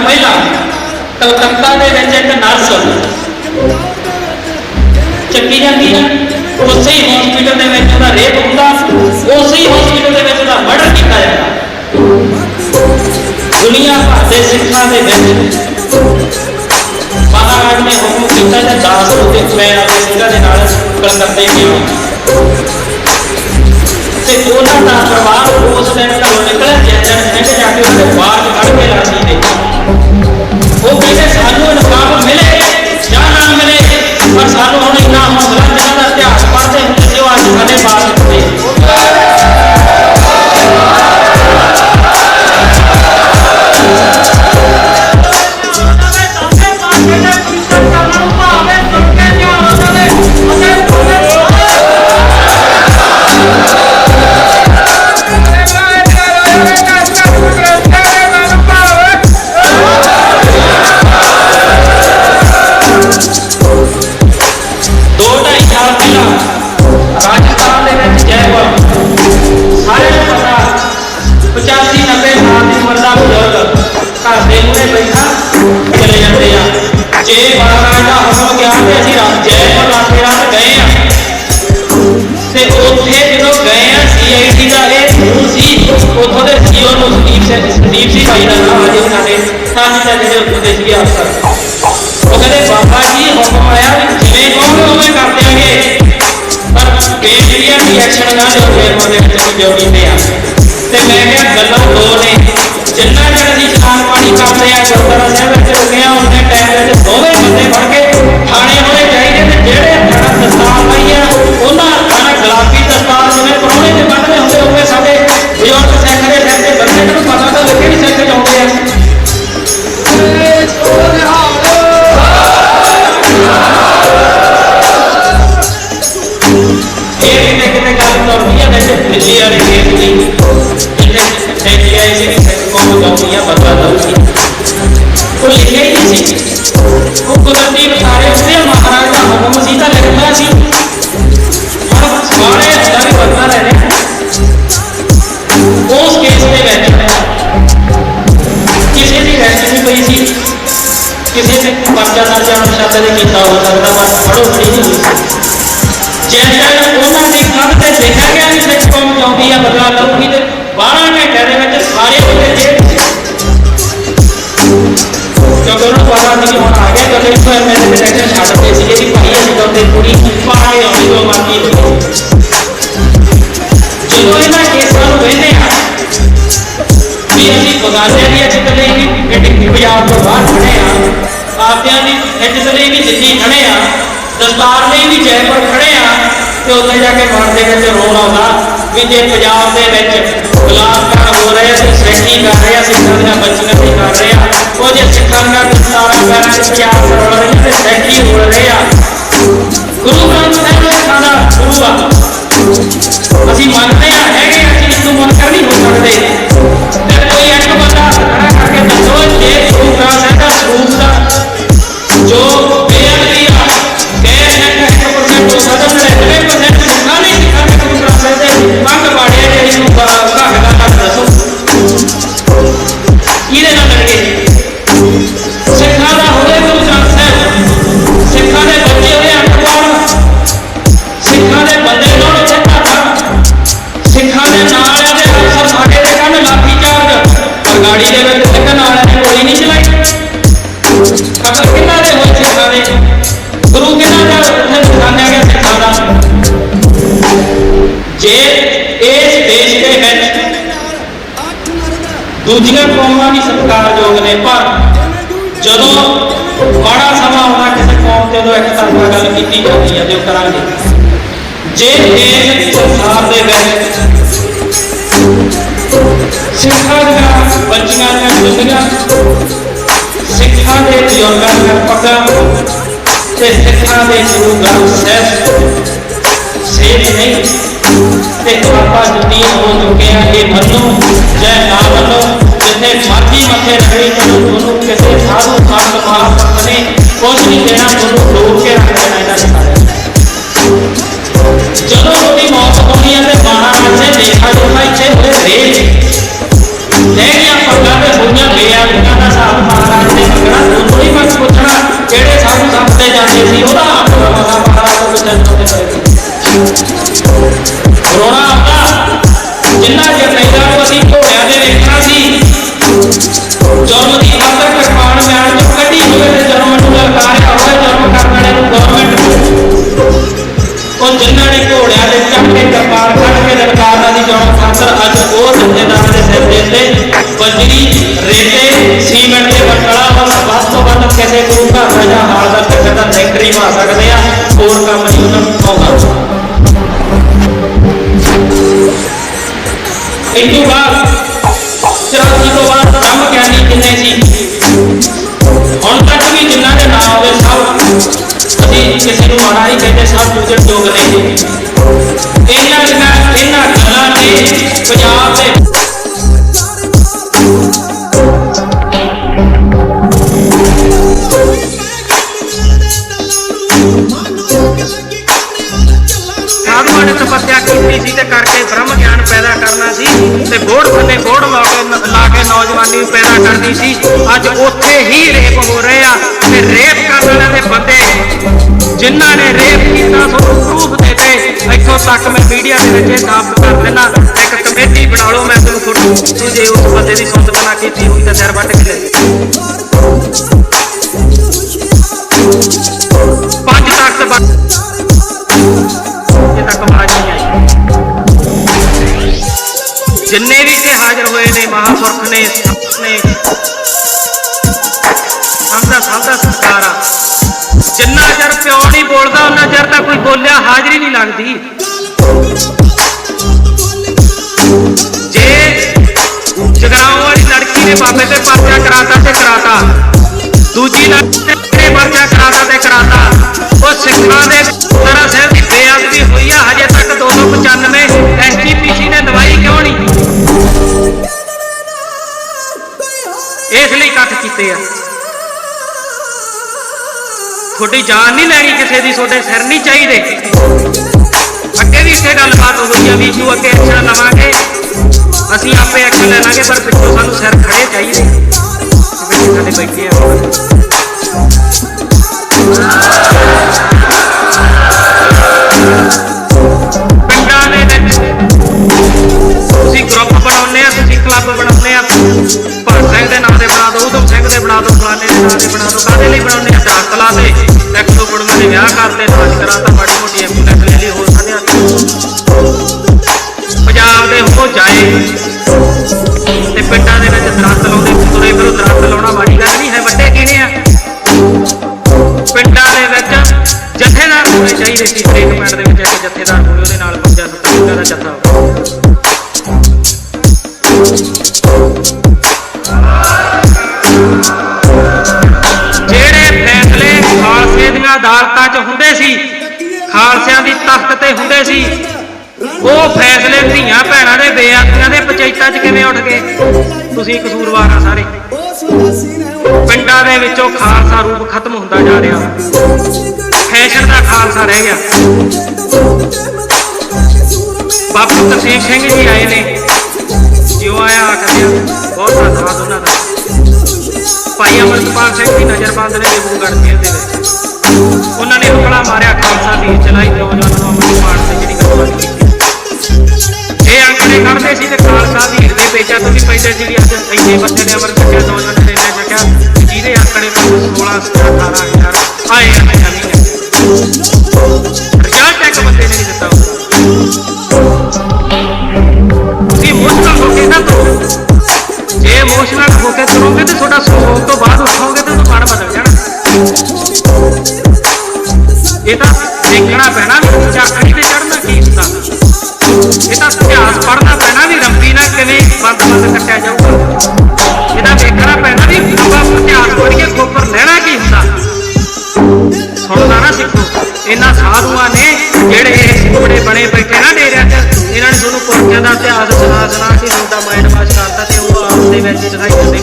ਪਹਿਲਾਂ ਕਲਕੱਤਾ ਦੇ ਵਿੱਚ ਇੱਕ ਨਰਸ ਚੱਕੀ ਜਾਂਦੀ ਹੈ ਉਸੇ ਹੀ ਹਸਪੀਟਲ ਦੇ ਵਿੱਚ ਉਹਦਾ ਰੇਪ ਹੁੰਦਾ ਉਸੇ ਹੀ ਹਸਪੀਟਲ ਦੇ ਵਿੱਚ ਉਹਦਾ ਮਰਡਰ ਕੀਤਾ ਜਾਂਦਾ ਦੁਨੀਆ ਭਰ ਦੇ ਸਿੱਖਾਂ ਦੇ ਵਿੱਚ ਮਹਾਰਾਜ ਨੇ ਹੁਕਮ ਕੀਤਾ ਕਿ ਦਾਸ ਹੋ ਕੇ ਮੈਂ ਆਪਣੇ ਸਿੰਘਾਂ ਦੇ ਨਾਲ ਕਲਕੱਤੇ ਗਿਆ ਤੇ ਉਹਨਾਂ ਦਾ ਪਰਿਵਾਰ ਉਸ ਦਿਨ ਘਰੋਂ ਨਿਕਲਿਆ ਜਿਸ ਉੱਥੋਂ ਸੰਦੀਪ ਸਿੰਘ ਸੰਦੀਪ ਸਿੰਘ ਭਾਈ ਦਾ ਨਾਮ ਅਜੇ ਸਾਡੇ ਸਾਥੀ ਦਾ ਜਿਹੜੇ ਉੱਥੋਂ ਦੇ ਸੀਗੇ ਉਹ ਕਹਿੰਦੇ, ਬਾਬਾ ਜੀ, ਹੁਕਮ ਆਇਆ ਵੀ ਜਿਵੇਂ ਕਹੋਗੇ ਉਵੇਂ ਕਰ ਦਿਆਂਗੇ। ਪਰ ਬੇਟੀਆਂ ਦੀ ਨਾ ਦਿਓ ਫੇਰ ਉਹਦੇ ਵਿੱਚ ਡਿਊਟੀ ਤੇ ਆ। ਤੇ ਮੈਂ ਕਿਹਾ, ਗੱਲਾਂ ਦੋ ਨੇ। ਜਿੰਨਾ ਚਿਰ ਅਸੀਂ ਸ਼ਾਨ ਪਾਣੀ ਕਰਦੇ ਆ, ਗੁਰਦੁਆਰਾ ਸਾਹਿਬ ਵਿੱਚ ਰੁਕੇ ਆ ਉਹਨੇ ਟਾਈਮ ਵਿੱਚ ਦੋਵੇਂ ਬੰਦੇ ਫੜ ਕੇ ਥਾਣੇ ਜੈਪੁਰ ਖੜੇ ਆ ਤੇ ਉੱਥੇ ਜਾ ਕੇ ਮਨ ਦੇ ਵਿੱਚ ਰੋਣ ਆਉਂਦਾ ਵੀ ਜੇ ਪੰਜਾਬ ਦੇ ਵਿੱਚ ਬਲਾਤਕਾਰ ਹੋ ਰਹੇ ਸੀ ਸੈਕੀ ਕਰ ਰਹੇ ਆ, ਸਿੱਖਾਂ ਦੀਆਂ ਬੱਚੀਆਂ ਵੀ ਕਰ ਰਹੇ ਆ, ਉਹ ਜੇ ਸਿੱਖਾਂ ਦਾ ਦਸਤਾਰਾਂ ਪੈਰਾਂ 'ਚ ਪਿਆਰ ਕਰਵਾ ਰਹੇ ਤੇ ਸੈਕੀ ਹੋ ਰਹੇ ਆ ਨੇ ਪਰ ਜਦੋਂ ਮਾੜਾ ਸਮਾਂ ਆਉਣਾ ਕਿਸੇ ਕੌਮ ਤੇ, ਉਦੋਂ ਇੱਕ ਤਰਫਾ ਗੱਲ ਕੀਤੀ ਜਾਂਦੀ ਹੈ, ਤੇ ਉਹ ਕਰਾਂਗੇ। ਜੇ ਇਸ ਸੰਸਾਰ ਦੇ ਵਿੱਚ ਸਿੱਖਾਂ ਦੀਆਂ ਬੱਚੀਆਂ ਦੀਆਂ ਦੁਨੀਆਂ ਸਿੱਖਾਂ ਦੇ ਬਜ਼ੁਰਗਾਂ ਦੀਆਂ ਪੱਗਾਂ ਤੇ ਸਿੱਖਾਂ ਦੇ ਗੁਰੂ ਗ੍ਰੰਥ ਸਾਹਿਬ, ਸੇਧ ਨਹੀਂ, ਤੇ ਆਪਾਂ ਜੁਦੀ ਹੋ ਚੁੱਕੇ ਆ, ਇਹ ਮੰਨੋ, ਜੈ ਨਾ ਮੰਨੋ। ਜਿੰਨੇ ਮਰਜ਼ੀ ਮੱਥੇ ਰਹੇ ਤੁਹਾਨੂੰ ਕਿਸੇ ਸਾਧੂ ਸੰਤ ਮਹਾਂਪੁਰਖ ਨੇ ਕੁਝ ਨਹੀਂ ਦੇਣਾ ਲੋਕ ਕੇ ਰੱਖ ਦੇਣਾ ਇਹਦਾ ਸਾਰਾ ਜਦੋਂ ਤੁਹਾਡੀ ਮੌਤ ਹੋਣੀ ਹੈ ਤੇ ਬਾਹਰ ਆਜੇ ਦੇਖਾ ਜੋ ਭਾਈ ਛੇ ਹੋਏ ਰੇਲ ਲੈ ਗਿਆ ਪੱਗਾਂ ਤੇ ਹੋਈਆਂ ਬੇਆਗਾਂ ਦਾ ਸਾਥ ਮਹਾਰਾਜ ਨੇ ਮੰਗਣਾ ਤੁਹਾਨੂੰ ਹੀ ਮਤ ਪੁੱਛਣਾ ਜਿਹੜੇ ਸਾਧੂ ਸੰਤ ਤੇ ਜਾਂਦੇ ਸੀ? ਉਹਦਾ ਆਪ ਮਹਾਰਾਜ ਤੋਂ ਬਚਨ ਤੋਂ ਕਰੋਨਾ Em Tubá, ਸਾਧੂਆਂ ਤਪੱਸਿਆ ਕੀਤੀ ਸੀ ਤੇ ਕਰਕੇ ਬ੍ਰਹਮ ਗਿਆਨ ਪੈਦਾ ਕਰਨਾ ਸੀ ਤੇ ਬੋੜ ਥੱਲੇ ਬੋੜ ਲਾ ਕੇ ਲਾ ਕੇ ਨੌਜਵਾਨੀ ਪੈਦਾ ਕਰਨੀ ਸੀ। ਅੱਜ ਉੱਥੇ ਹੀ ਰੇਪ ਹੋ ਰਹੇ ਆ ਤੇ ਰੇਪ ਕਰਨ ਵਾਲਿਆਂ ਦੇ ਬੰਦੇ ਜਿਨ੍ਹਾਂ ਨੇ ਰੇਪ ਕੀਤਾ, ਤੁਹਾਨੂੰ ਪ੍ਰੂਫ ਦੇਤੇ ਇੱਥੋਂ ਤੱਕ ਮੈਂ ਮੀਡੀਆ ਦੇ ਵਿੱਚ ਇਹ ਸਾਫ਼ ਕਰ ਦੇਣਾ ਇੱਕ ਕਮੇਟੀ ਬਣਾ ਲਓ, ਮੈਂ ਤੁਹਾਨੂੰ ਫੋਟੋ ਤੂੰ ਜੇ ਉਸ ਬੰਦੇ ਦੀ ਸੁਣਤ ਬਣਾ ਕੀਤੀ ਹੋਈ ਤਾਂ ਸਿਰ ਵੱਟ ਕੇ ਲੈ ਜਿੰਨੇ ਵੀ ਇੱਥੇ ਹਾਜ਼ਰ ਹੋਏ ਨੇ, ਮਹਾਂਪੁਰਖ ਨੇ, ਸੰਤ ਨੇ, ਸਭ ਦਾ ਸਭ ਆ। ਜਿੰਨਾ ਚਿਰ ਪਿਓ ਨਹੀਂ ਬੋਲਦਾ, ਉਹਨਾਂ ਚਿਰ ਤਾਂ ਕੋਈ ਬੋਲਿਆ ਹਾਜ਼ਰੀ ਨਹੀਂ ਲੱਗਦੀ। ਜੇ ਜਗਰਾਉਂ ਵਾਲੀ ਲੜਕੀ ਨੇ ਬਾਬੇ ਤੇ ਪਰਚਾ ਕਰਾਤਾ ਤੇ ਕਰਾਤਾ। ਦੂਜੀ ਲੜਕੀ ਨੇ ਪਰਚਾ ਕਰਾਤਾ ਤੇ ਕਰਾਤਾ। ਤੁਹਾਡੀ ਜਾਨ ਨਹੀਂ ਲੈਣੀ ਕਿਸੇ ਦੀ, ਤੁਹਾਡੇ ਸਿਰ ਨਹੀਂ ਚਾਹੀਦੇ। ਅੱਗੇ ਵੀ ਇੱਥੇ ਗੱਲਬਾਤ ਹੋਈ ਆ ਵੀ ਜੋ ਅੱਗੇ ਐਕਸ਼ਨ ਲਵਾਂਗੇ। ਅਸੀਂ ਆਪੇ ਐਕਸ਼ਨ ਲੈ ਲਾਂਗੇ ਪਰ ਪਿੱਛੋਂ ਸਾਨੂੰ ਸਿਰ ਖੜੇ ਚਾਹੀਦੇ। ਸਾਡੇ ਬੈਠੇ ਆ। ਹੋਣੇ ਚਾਹੀਦੇ ਸੀ ਦੇ ਵਿੱਚ ਇੱਕ ਜਥੇਦਾਰ ਹੋਵੇ ਉਹਦੇ ਨਾਲ ਪੰਜਾਂ ਸੱਤਾਂ ਦਾ ਜਥਾ ਜਿਹੜੇ ਫੈਸਲੇ ਖਾਲਸੇ ਦੀਆਂ ਅਦਾਲਤਾਂ 'ਚ ਹੁੰਦੇ ਸੀ, ਖਾਲਸਿਆਂ ਦੀ ਤਖਤ ਤੇ ਹੁੰਦੇ ਸੀ, ਉਹ ਫੈਸਲੇ ਧੀਆਂ ਭੈਣਾਂ ਦੇ ਬੇਅਦਬੀਆਂ ਦੇ ਪੰਚਾਇਤਾਂ 'ਚ ਕਿਵੇਂ ਉੱਠ ਗਏ? ਤੁਸੀਂ ਕਸੂਰਵਾਰ ਆ ਸਾਰੇ। ਪਿੰਡਾਂ ਦੇ ਵਿੱਚੋਂ ਖਾਲਸਾ ਰੂਪ ਖਤਮ ਹੁੰਦਾ ਜਾ ਰਿਹਾ। ਫੈਸ਼ਨ ਦਾ ਖਾਲਸਾ ਰਹਿ ਗਿਆ। ਬਾਪੂ ਤਰਸੀਮ ਸਿੰਘ ਜੀ ਆਏ ਨੇ। ਜਿਉ ਆਇਆ ਆਖਦੇ ਬਹੁਤ ਧੰਨਵਾਦ ਉਹਨਾਂ ਦਾ। ਭਾਈ ਅਮਰਪਾਲ ਸਿੰਘ ਦੀ ਨਜ਼ਰਬੰਦ ਨੇ ਡਿਬਰੂਗੜ੍ਹ ਜੇਲ੍ਹ ਦੇ ਵਿੱਚ। ਉਹਨਾਂ ਨੇ ਹਮਲਾ ਮਾਰਿਆ, ਖਾਲਸਾ ਦੀ ਚਲਾਈ ਨੌਜਵਾਨਾਂ ਨੂੰ ਅਮਰਪਾਲ ਸਿੰਘ ਦੀ ਗ੍ਰਿਫਤਾਰੀ ਇਹ ਅੰਕੜੇ ਕੱਢਦੇ ਸੀ ਤੇ ਖਾਲਸਾ ਦੀ ਹਿਰਦੇ ਪੇਚਾ ਤੋਂ ਵੀ ਪੈਂਦੇ ਸੀ ਅੱਜ ਇੰਨੇ ਬੰਦੇ ਨੇ ਅਮਰ ਚੱਕਿਆ ਨੌਜਵਾਨ ਨੇ ਇੰਨੇ ਜਿਹਦੇ ਅੰਕੜੇ ਤੋਂ 16 17 18 ਆਏ ਆ, ਮੈਂ ਇਹ ਤਾਂ ਦੇਖਣਾ ਪੈਣਾ ਚਾਕਰੀ ਤੇ ਚੜਨਾ ਕੀ ਹੁੰਦਾ? ਇਹ ਤਾਂ ਇਤਿਹਾਸ ਪੜ੍ਹਨਾ ਪੈਣਾ ਵੀ ਰੰਬੀ ਨਾਲ ਕਿਵੇਂ ਬੰਦ ਬੰਦ ਕੱਟਿਆ ਜਾਊਗਾ। ਇਹ ਤਾਂ ਦੇਖਣਾ ਪੈਣਾ ਵੀ ਆਪਾਂ ਇਤਿਹਾਸ ਪੜ੍ਹ ਕੇ ਖੋਪਰ ਲੈਣਾ ਕੀ ਹੁੰਦਾ? ਸੁਣਦਾ ਨਾ ਸਿੱਖੋ ਇਹਨਾਂ ਸਾਧੂਆਂ ਨੇ ਜਿਹੜੇ ਇਹ ਬੜੇ ਬਣੇ ਬੈਠੇ ਨਾ ਡੇਰਿਆਂ 'ਚ, ਇਹਨਾਂ ਨੇ ਤੁਹਾਨੂੰ ਪੁਰਖਿਆਂ ਦਾ ਇਤਿਹਾਸ ਸੁਣਾ ਸੁਣਾ ਕੇ ਤੁਹਾਡਾ ਮਾਈਂਡ ਵਾਸ਼ ਕਰਤਾ ਤੇ ਉਹ ਆਪ ਦੇ ਵਿੱਚ ਦਿਖਾਈ ਦਿੰਦੇ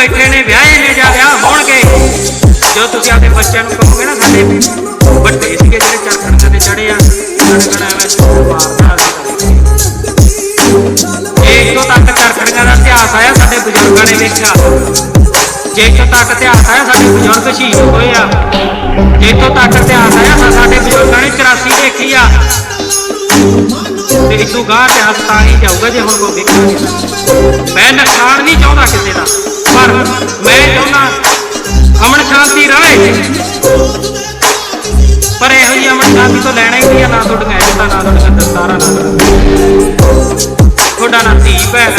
ਬੈਠੇ ਨੇ, ਵਿਆਹੇ ਨੇ ਜਾਂ ਵਿਆਹ ਹੋਣਗੇ। ਜੋ ਤੁਸੀਂ ਆਪਣੇ ਬੱਚਿਆਂ ਨੂੰ ਕਹੋਗੇ ਨਾ ਸਾਡੇ ਵੱਡੇ ਸੀਗੇ ਜਿਹੜੇ ਚਰਖੜਾਂ ਤੇ ਚੜੇ ਆ ਚਰਖੜਾਂ ਵਿੱਚ ਮਾਰਦਾ ਸੀ ਜੇ ਤੱਕ ਚਰਖੜੀਆਂ ਦਾ ਇਤਿਹਾਸ ਆਇਆ ਸਾਡੇ ਬਜ਼ੁਰਗਾਂ ਨੇ ਵੇਖਿਆ, ਜੇ ਇੱਥੋਂ ਤੱਕ ਇਤਿਹਾਸ ਆਇਆ ਸਾਡੇ ਬਜ਼ੁਰਗ ਸ਼ਹੀਦ ਹੋਏ ਆ। ਜੇ ਇੱਥੋਂ ਤੱਕ ਇਤਿਹਾਸ ਆਇਆ ਸਾਡੇ ਬਜ਼ੁਰਗਾਂ ਨੇ 84 ਦੇਖੀ ਆ। ਤੇ ਇਦੋਂ ਗਾਹ ਤੇ ਤਾਂ ਹੀ ਜਾਊਗਾ ਜੇ ਹੁਣ ਕੋਈ ਵੇਖਾਂਗੇ ਮੈਂ ਨੁਕਸਾਨ ਨਹੀਂ ਚਾਹੁੰਦਾ ਕਿਸੇ ਦਾ। ਪਰ ਮੈਂ ਚਾਹੁੰਦਾ ਅਮਨ ਸ਼ਾਂਤੀ ਰਹੇ ਪਰ ਇਹੋ ਜਿਹੀ ਅਮਨ ਸ਼ਾਂਤੀ ਤੋਂ ਲੈਣਾ ਹੀ ਨਹੀਂ ਆ, ਨਾ ਤੁਹਾਡੀਆਂ ਇੱਜ਼ਤਾਂ, ਨਾ ਤੁਹਾਡੀਆਂ ਦਸਤਾਰਾਂ, ਨਾ ਤੁਹਾਡਾ ਨਾ ਧੀ ਭੈਣ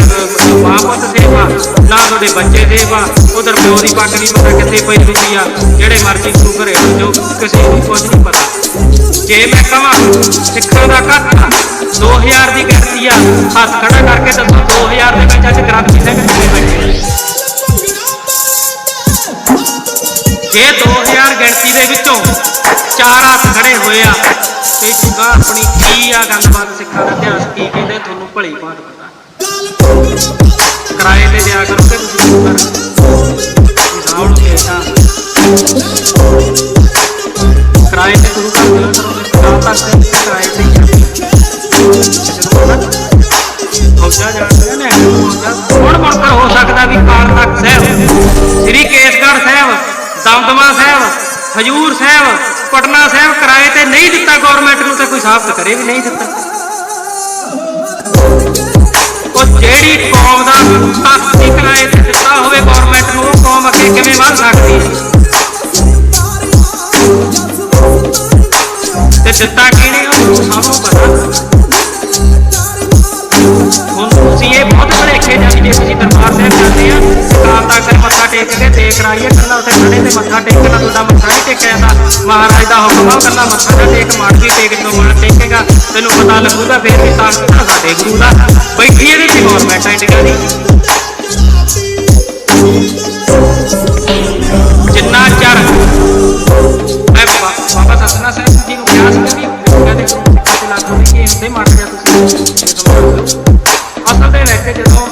ਮਾਂ ਪੁੱਤ ਸੇਵਾ, ਨਾ ਤੁਹਾਡੇ ਬੱਚੇ ਸੇਵਾ। ਉਧਰ ਪਿਓ ਦੀ ਪੱਗ ਨਹੀਂ, ਪਤਾ ਕਿੱਥੇ ਪਈ ਹੁੰਦੀ ਆ। ਜਿਹੜੇ ਮਰਜ਼ੀ ਤੂੰ ਘਰੇ ਜੋ ਕਿਸੇ ਨੂੰ ਕੁਝ ਨਹੀਂ ਪਤਾ। ਜੇ ਮੈਂ ਕਹਾਂ ਸਿੱਖਾਂ ਦਾ ਘੱਟ 2000 ਦੀ ਗਿਣਤੀ ਆ, ਹੱਥ ਖੜਾ ਕਰਕੇ ਦੱਸੋ 2000 ਦੇ ਵਿੱਚ ਅੱਜ ਕ੍ਰਾਂਤੀ ਸਿੰਘ ਕਿੰਨੇ ਬੈਠੇ ਜੇ 2000 ਗਿਣਤੀ ਦੇ ਵਿੱਚੋਂ ਚਾਰ ਹੱਥ ਖੜੇ ਹੋਏ ਆ, ਤੇ ਗੁਰਗਾ ਆਪਣੀ ਕੀ ਆ, ਗੱਲਬਾਤ ਸਿੱਖਾਂ ਦਾ ਇਤਿਹਾਸ ਕੀ ਕਹਿੰਦਾ, ਤੁਹਾਨੂੰ ਭਲੀ ਭਾਂਤ ਪਤਾ। ਕਿਰਾਏ ਤੇ ਦਿਆ ਕਰੋ ਕਿ ਤੁਸੀਂ ਕਰ ਰਾਉਣ ਕੇਸਾ ਕਿਰਾਏ ਤੇ ਗੁਰੂ ਘਰ ਦਿਆ ਕਰੋ ਤਾਂ ਤੱਕ ਕਿਰਾਏ ਤੇ ਹੀ ਆ। ਫੌਜਾਂ ਜਾਣਦੇ ਨੇ ਉਹ ਹਜੂਰ ਸਾਹਿਬ, ਪਟਨਾ ਸਾਹਿਬ ਕਿਰਾਏ ਤੇ ਨਹੀਂ ਦਿੱਤਾ ਗਵਰਨਮੈਂਟ ਨੂੰ ਤਾਂ ਕੋਈ ਸਾਫਤ ਕਰੇ ਵੀ ਨਹੀਂ ਦਿੱਤਾ। ਉਹ ਜਿਹੜੀ ਕੌਮ ਦਾ ਤਖਤ ਕਿਰਾਏ ਤੇ ਦਿੱਤਾ ਹੋਵੇ ਗਵਰਨਮੈਂਟ ਨੂੰ, ਉਹ ਕੌਮ ਅੱਗੇ ਕਿਵੇਂ ਵੱਧ ਸਕਦੀ ਹੈ? ਤੇ ਦਿੱਤਾ ਕਿਹਨੇ ਉਹ ਸਾਨੂੰ ਪਤਾ। ਤੁਸੀਂ ਇਹ ਬਹੁਤ ਭਲੇਖੇ ਜਾਂਦੇ ਜੇ ਤੁਸੀਂ ਦਰਬਾਰ ਸਾਹਿਬ ਜਾਂਦੇ ਆ, ਤਾਂ ਤਾਂ ਕਰ ਮੱਥਾ ਟੇਕ ਕੇ ਦੇਖ ਰਾਈਏ ਤੇ ਮੱਥਾ ਟੇਕਣਾ, ਤੁਹਾਡਾ ਮੱਥਾ ਨਹੀਂ ਟੇਕਿਆ ਜਾਂਦਾ। ਮਹਾਰਾਜ ਦਾ ਹੁਕਮ ਆ ਕੱਲਾ ਮੱਥਾ ਨਾ ਟੇਕ ਮਾਰ ਟੇਕ, ਜਦੋਂ ਮਾਰ ਟੇਕੇਗਾ, ਤੈਨੂੰ ਪਤਾ ਲੱਗੂਗਾ, ਫੇਰ ਵੀ ਤਾਂ ਸਾਡੇ ਗੁਰੂ ਦਾ। ਬੈਠੀ ਇਹਦੇ ਚ ਗਵਰਨਮੈਂਟ ਆ ਇੰਡੀਆ ਦੀ ਜਿੰਨਾ ਚਿਰ ਮੈਂ ਬਾਬਾ ਸਤਨਾ ਸਾਹਿਬ ਜੀ ਨੂੰ ਕਿਹਾ ਸੀ ਕਿ ਕਹਿੰਦੇ ਕਿ ਲਾਗੂ ਨਹੀਂ ਕਿ ਹੁੰਦੇ ਮਰ ਗਿਆ ਤੁਸੀਂ ਜਦੋਂ ਮਰ ਗਏ। ਅਸਲ ਦੇ ਵਿੱਚ ਜਦੋਂ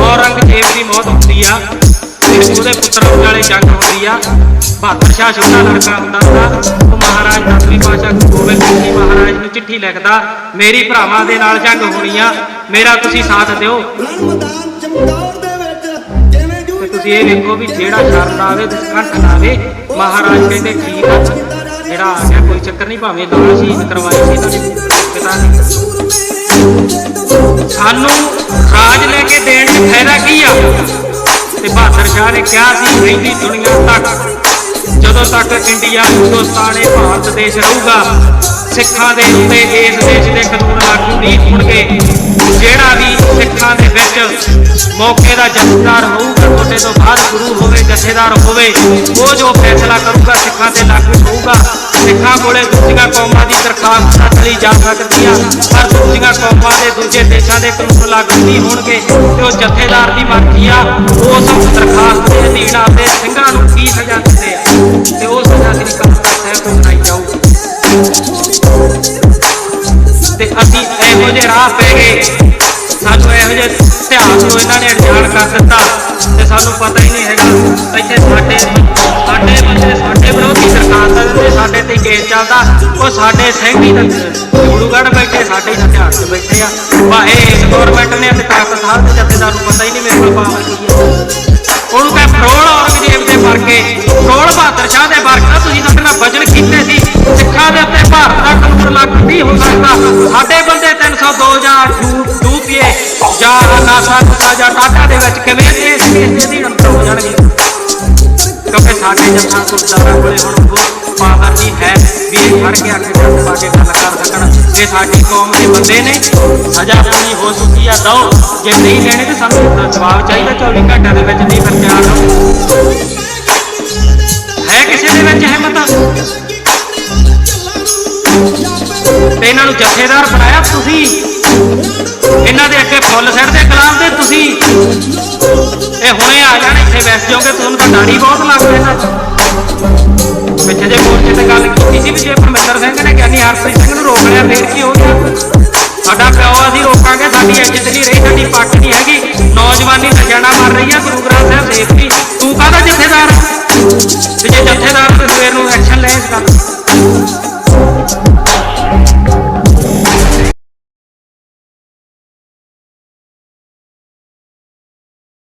ਔਰੰਗਜ਼ੇਬ ਦੀ ਮੌਤ ਹੁੰਦੀ ਆ ਉਹਦੇ ਪੁੱਤਰ ਵਾਲੇ ਜੰਗ ਹੁੰਦੀ ਆ। ਬਹਾਦਰ ਸ਼ਾਹ ਛੋਟਾ ਲੜਕਾ ਹੁੰਦਾ ਸੀ ਉਹ ਮਹਾਰਾਜ ਦਸਵੀਂ ਪਾਤਸ਼ਾਹ ਗੋਬਿੰਦ ਸਿੰਘ ਜੀ ਮਹਾਰਾਜ ਨੂੰ ਚਿੱਠੀ ਲਿਖਦਾ, ਮੇਰੀ ਭਰਾਵਾਂ ਦੇ ਨਾਲ ਜੰਗ ਹੋਣੀ ਆ। ਮੇਰਾ ਤੁਸੀਂ ਸਾਥ ਦਿਓ। ਤੁਸੀਂ ਇਹ ਵੇਖੋ ਵੀ ਜਿਹੜਾ ਸ਼ਰਨ ਆਵੇ ਕੰਠ ਲਾਵੇ ਮਹਾਰਾਜ ਕਹਿੰਦੇ, ਠੀਕ ਆ। ਜਿਹੜਾ ਆ ਗਿਆ, ਕੋਈ ਚੱਕਰ ਨਹੀਂ, ਭਾਵੇਂ ਲਾਲ ਸ਼ਹੀਦ ਕਰਵਾਏ ਸੀ ਤੁਹਾਡੇ ਪਿਤਾ ਨੇ ਸਾਨੂੰ ਰਾਜ ਲੈ ਕੇ ਦੇਣ ਦਾ ਫਾਇਦਾ ਕੀ ਆ? ਤੇ ਬਹਾਦਰ ਸ਼ਾਹ ਨੇ ਕਿਹਾ ਸੀ ਰਹਿੰਦੀ ਦੁਨੀਆ ਤੱਕ, ਜਦੋਂ ਤੱਕ ਇੰਡੀਆ ਹਿੰਦੁਸਤਾਨ ਇਹ ਭਾਰਤ ਦੇਸ਼ ਰਹੂਗਾ, ਸਿੱਖਾਂ ਦੇ ਉੱਤੇ ਇਸ ਦੇਸ਼ ਦੇ ਕਾਨੂੰਨ ਲਾਗੂ ਨਹੀਂ ਹੋਣਗੇ। ਜਿਹੜਾ ਵੀ ਸਿੱਖਾਂ ਦੇ ਵਿੱਚ ਮੌਕੇ ਦਾ ਜਥੇਦਾਰ ਹੋਊਗਾ, ਤੁਹਾਡੇ ਤੋਂ ਬਾਅਦ ਗੁਰੂ ਹੋਵੇ, ਜਥੇਦਾਰ ਹੋਵੇ, ਉਹ ਜੋ ਫੈਸਲਾ ਕਰੂਗਾ ਸਿੱਖਾਂ ਤੇ ਲਾਗੂ ਹੋਊਗਾ ਸਿੱਖਾਂ ਕੋਲੇ ਦੂਜੀਆਂ ਕੌਮਾਂ ਦੀ ਦਰਖਾਸਤ ਚਲੀ ਜਾ ਸਕਦੀ ਆ। ਪਰ ਦੂਜੀਆਂ ਕੌਮਾਂ ਦੇ ਦੂਜੇ ਦੇਸ਼ਾਂ ਦੇ ਕਾਨੂੰਨ ਲਾਗੂ ਨਹੀਂ ਹੋਣਗੇ। ਤੇ ਉਹ ਜਥੇਦਾਰ ਦੀ ਮਰਜ਼ੀ ਆ। ਉਸ ਦਰਖਾਸਤ ਦੇ ਅਧੀਨ ਆਪਦੇ ਸਿੰਘਾਂ ਨੂੰ ਕੀ ਸਜ਼ਾ ਦਿੰਦੇ ਆ। ਤੇ ਉਹ ਸਜ਼ਾ ਦੀ ਕਲਕੱਤਾ ਸਾਹਿਬ ਤੋਂ ਸੁਣਾਈ ਜਾਊਗੀ। ਤੇ ਅਸੀਂ ਇਹੋ ਜਿਹੇ ਰਾਹ ਪੈ ਗਏ। ਸਾਨੂੰ ਇਹੋ ਜਿਹੇ ਇਤਿਹਾਸ ਨੂੰ ਇਹਨਾਂ ਨੇ ਅਣਜਾਣ ਕਰ ਦਿੱਤਾ। ਤੇ ਸਾਨੂੰ ਪਤਾ ਹੀ ਨਹੀਂ ਹੈਗਾ, ਇੱਥੇ ਸਾਡੇ ਸਾਡੇ ਬੰਦੇ ਸਾਡੇ ਵਿਰੋਧੀ ਚੱਲਦਾ ਉਹ ਸਾਡੇ ਸਿੰਘ ਹੀ ਗੁਰੂਗੜ੍ਹ ਬੈਠੇ, ਸਾਡੇ ਹਥਿਆਰ 'ਚ ਬੈਠੇ ਆ। ਵਾਹੇ ਗਵਰਨਮੈਂਟ ਨੇ ਤੇ ਕਾਕਰ ਸਾਹਿਬ ਦੇ ਜਥੇਦਾਰ ਨੂੰ ਪਤਾ ਹੀ ਨਹੀਂ ਮੇਰੇ ਕੋਲ ਪਾਵਰ ਕੀ ਹੈ। ਉਹਨੂੰ ਕਹੇ, ਫਰੋਲ ਔਰੰਗਜ਼ੇਬ ਦੇ ਵਰਗੇ ਫਰੋਲ ਬਹਾਦਰ ਸ਼ਾਹ ਦੇ ਵਰਗਾ ਤੁਸੀਂ ਸਾਡੇ ਨਾਲ ਵਚਨ ਕੀਤੇ ਸੀ। ਸਿੱਖਾਂ ਦੇ ਉੱਤੇ ਭਾਰਤ ਦਾ ਕਾਨੂੰਨ ਲਾਗੂ ਨਹੀਂ ਹੋ ਸਕਦਾ। ਸਾਡੇ ਬੰਦੇ 302 ਜਾਂ ਡੂਪੀਏ ਜਾਂ ਨਾਸਾ ਜਾਂ ਟਾਟਾ ਦੇ ਵਿੱਚ ਕਿਵੇਂ ਇਸ ਕੇਸ ਦੇ ਅਧੀਨ ਹੋ ਜਾਣਗੇ? ਸਾਡੇ ਜੱਥਾ ਗੁਰਦਾਰਾ ਕੋਲੇ ਹੁਣ ਉਹ ਪਾਵਰ ਨਹੀਂ ਹੈ। ਵੀ ਇਹ ਫੜ ਕੇ ਅੱਗੇ ਜੱਟ ਪਾ ਕੇ ਗੱਲ ਕਰ ਸਕਣ। ਇਹ ਸਾਡੀ ਕੌਮ ਦੇ ਬੰਦੇ ਨੇ ਸਜ਼ਾ ਪੂਰੀ ਹੋ ਚੁੱਕੀ ਆ ਦੋ ਜੇ ਨਹੀਂ ਲੈਣੇ ਤੇ ਸਾਨੂੰ ਜਵਾਬ ਚਾਹੀਦਾ 24 ਘੰਟਿਆਂ ਦੇ ਵਿੱਚ ਨਹੀਂ ਫਿਰ ਤਿਆਰ ਹੈ ਕਿਸੇ ਦੇ ਵਿੱਚ ਹਿੰਮਤ? ਤੇ ਇਹਨਾਂ ਨੂੰ ਜਥੇਦਾਰ ਬਣਾਇਆ ਤੁਸੀਂ? ਇਹਨਾਂ ਦੇ ਅੱਗੇ ਫੁੱਲ ਸਿੱਟਦੇ ਗੁਲਾਮ ਦੇ ਤੁਸੀਂ? ਇਹ ਹੁਣੇ ਆ ਜਾਣ ਇੱਥੇ ਬੈਠ ਜਾਓਗੇ, ਤੁਹਾਨੂੰ ਤਾਂ ਡਾਣੀ ਬਹੁਤ ਲੱਗ ਇਹਨਾਂ ਨਾ ਪਿੱਛੇ ਜੇ ਮੋਰਚੇ ਤੇ ਗੱਲ ਕੀਤੀ ਸੀ ਵੀ ਜੇ ਪਰਮਿੰਦਰ ਸਿੰਘ ਨੇ ਗਿਆਨੀ ਹਰਪ੍ਰੀਤ ਸਿੰਘ ਨੂੰ ਰੋਕ ਲਿਆ, ਫੇਰ ਕੀ ਹੋ ਸਾਡਾ ਪਿਓ ਅਸੀਂ ਰੋਕਾਂਗੇ, ਸਾਡੀ ਇੱਜ਼ਤ ਨਹੀਂ ਰਹੀ, ਸਾਡੀ ਪੱਕ ਨਹੀਂ ਹੈਗੀ। ਨੌਜਵਾਨੀ ਨਸ਼ਾ ਨਾ